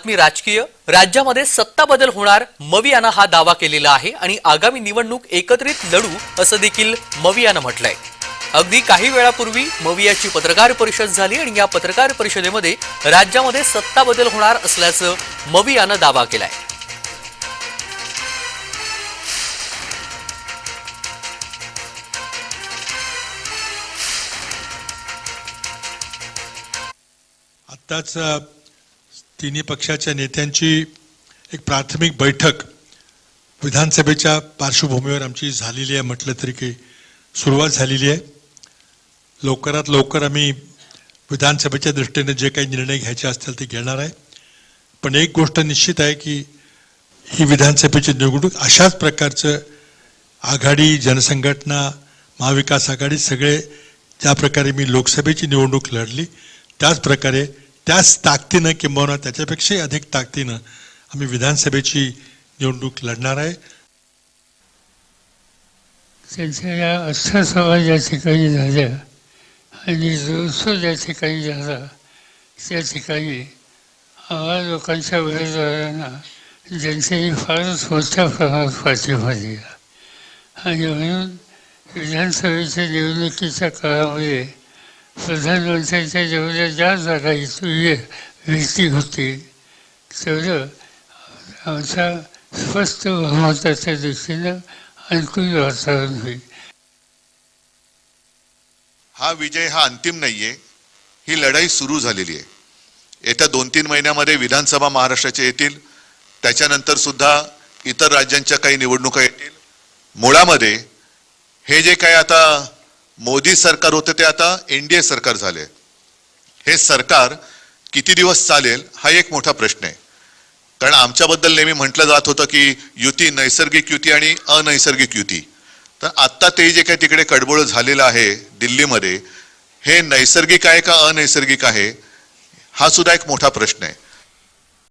बातमी राजकीय. राज्यामध्ये सत्ता बदल होणार मवियानं हा दावा केलेला आहे आणि आगामी निवडणूक एकत्रित लढू असं देखील मवियानं म्हटलंय. अगदी काही वेळापूर्वी मवियाची पत्रकार परिषद झाली आणि या पत्रकार परिषदेमध्ये राज्यामध्ये सत्ता बदल होणार असल्याचं मवियानं दावा केलाय. आत्ताच तिन्ही पक्षाच्या नेत्यांची एक प्राथमिक बैठक विधानसभेच्या पार्श्वभूमीवर आमची झालेली आहे म्हटलं तरी काही सुरुवात झालेली आहे. लवकरात लवकर आम्ही विधानसभेच्या दृष्टीने जे काही निर्णय घ्यायचे असतील ते घेणार आहे. पण एक गोष्ट निश्चित आहे की ही विधानसभेची निवडणूक अशाच प्रकारचं आघाडी जनसंघटना महाविकास आघाडी सगळे ज्या प्रकारे मी लोकसभेची निवडणूक लढली त्याच प्रकारे त्याच ताकदीनं किंबहुना त्याच्यापेक्षाही अधिक ताकदीनं आम्ही विधानसभेची निवडणूक लढणार आहे. त्यांच्या या अष्टा ज्या ठिकाणी झाल्या आणि जोरसो ज्या ठिकाणी झाला त्या ठिकाणी आम्हा लोकांच्या उमेदवारांना जनतेने फारच मोठ्या प्रमाणात पाठिंबा दिला आणि म्हणून विधानसभेच्या निवडणुकीच्या काळामध्ये प्रधानमंत्र्यांच्या जेवढ्या ज्या जागा इथून व्यक्ती होती. तेवढं आमचा स्पष्ट बहुमताच्या दृष्टीनं अनुकूल वातावरण होईल. हा विजय हा अंतिम नाहीये. ही लढाई सुरू झालेली आहे. येत्या दोन तीन महिन्यामध्ये विधानसभा महाराष्ट्राच्या येतील. त्याच्यानंतर सुद्धा इतर राज्यांच्या काही निवडणुका येतील. मुळामध्ये हे जे काय आता मोदी सरकार होतं ते आता एनडीए सरकार झाले. हे सरकार किती दिवस चालेल हा एक मोठा प्रश्न आहे. कारण आमच्याबद्दल नेहमी म्हटलं जात होतं की युती नैसर्गिक युती आणि अनैसर्गिक युती. तर आत्ता ते जे काही तिकडे कडबोळ झालेलं आहे दिल्लीमध्ये हे नैसर्गिक आहे का अनैसर्गिक आहे हा सुद्धा एक मोठा प्रश्न आहे.